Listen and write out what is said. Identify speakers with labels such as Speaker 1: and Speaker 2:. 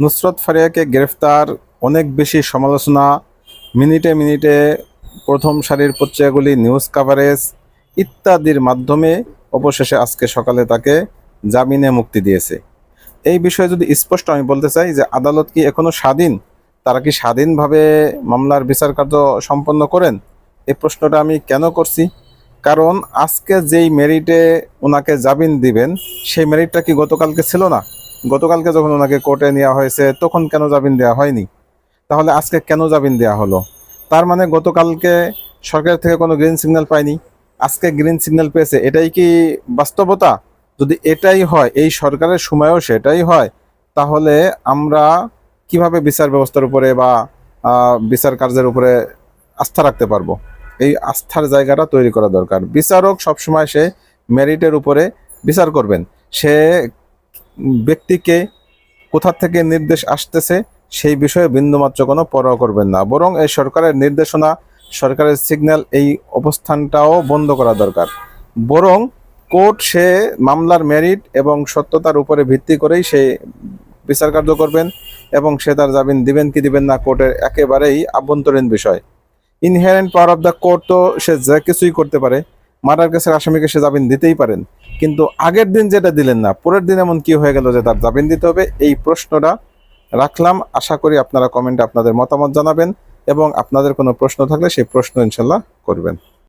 Speaker 1: নুসরত ফারিয়াকে গ্রেফতার, অনেক বেশি সমালোচনা, মিনিটে মিনিটে প্রথম সারির পত্রিকাগুলি নিউজ কাভারেজ ইত্যাদির মাধ্যমে অবশেষে আজকে সকালে তাকে জামিনে মুক্তি দিয়েছে। এই বিষয়ে যদি স্পষ্ট আমি বলতে চাই যে আদালত কি এখনও স্বাধীন? তারা কি স্বাধীনভাবে মামলার বিচার কার্য সম্পন্ন করেন? এই প্রশ্নটা আমি কেন করছি? কারণ আজকে যেই মেরিটে ওনাকে জামিন দিবেন, সেই মেরিটটা কি গতকালকে ছিল না? গতকালকে যখন ওনাকে কোর্টে নেওয়া হয়েছে, তখন কেন জামিন দেওয়া হয়নি? তাহলে আজকে কেন জামিন দেওয়া হলো? তার মানে গতকালকে সরকার থেকে কোনো গ্রিন সিগন্যাল পায়নি। আজকে গ্রিন সিগন্যাল পেয়েছে। এটাই কি বাস্তবতা? যদি এটাই হয়, এই সরকারের সময়ও সেটাই হয়, তাহলে আমরা কীভাবে বিচার ব্যবস্থার উপরে বা বিচার কার্যের উপরে আস্থা রাখতে পারব? এই আস্থার জায়গাটা তৈরি করা দরকার। বিচারক সবসময় সে মেরিটের উপরে বিচার করবেন। সে ব্যক্তিকে কোথা থেকে নির্দেশ আসতেছে সেই বিষয়ে বিন্দুমাত্র কোনো পরোয়া করবেন না। বরং এই সরকারের নির্দেশনা, সরকারের সিগন্যাল এই অবস্থানটাও বন্ধ করা দরকার। বরং কোর্ট সে মামলার মেরিট এবং সত্যতার উপরে ভিত্তি করেই সে বিচার কার্য করবেন এবং সে তার জামিন দিবেন কি দিবেন না কোর্টের একেবারেই আভ্যন্তরীণ বিষয়। Inherent power of the court তো সে যা কিছুই করতে পারে, মার্ডার কেসের আসামিকে সে জামিন দিতেই পারেন। কিন্তু আগের দিন যেটা দিলেন না, পরের দিন এমন কি হয়ে গেল যে তার জামিন দিতে হবে? এই প্রশ্নটা রাখলাম। আশা করি আপনারা কমেন্টে আপনাদের মতামত জানাবেন এবং আপনাদের কোনো প্রশ্ন থাকলে সেই প্রশ্ন ইনশাল্লাহ করবেন।